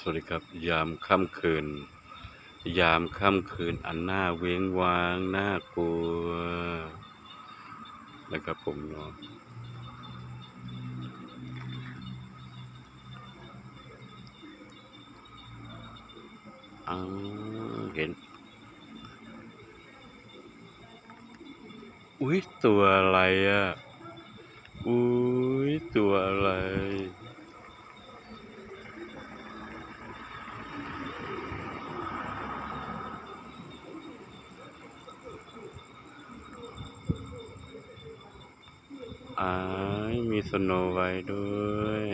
สวัสดีครับ ยามค่ำคืน ยามค่ำคืนอันหน่าเว้งว้างน่ากลัวนะครับผมเนาะอ้าเห็น อุ้ยตัวอะไรอะ อุ้ยตัวอะไร อ้ายมีสโนไว้ด้วย